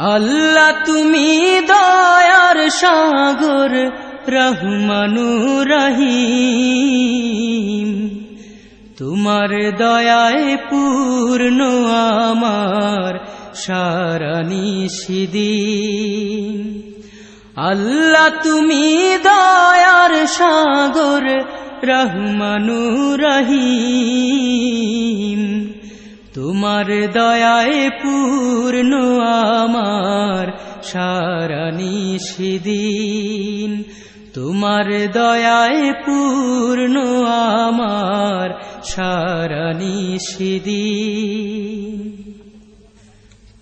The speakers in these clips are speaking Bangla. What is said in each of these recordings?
আল্লাহ তুমি দয়ার সাগর, রহমানু রহিম। তোমার দয়ায় পূর্ণ আমার সারা নিষিদিন আল্লাহ তুমি দয়ার সাগর, রহমানু রহিম। তোমার দয়ায় পূর্ণ আমার সারা নিষিদিন। তোমার দয়ায় পূর্ণ আমার সারা নিষিদিন।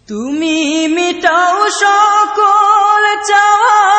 তুমি মিটাও সকল চাওয়া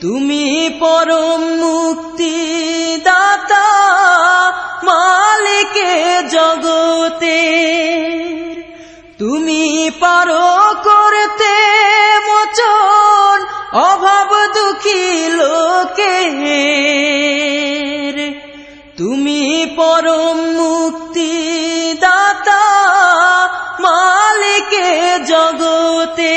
তুমি পরম মুক্তি দাতা মালিকে জগতে। তুমি পারো করতে মোচন অভাব দুঃখী লোকের। তুমি পরম মুক্তি দাতা মালিকে জগতে।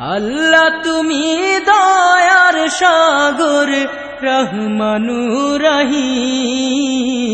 আল্লাহ তুমি দয়ার সাগর রহমানু রহিম।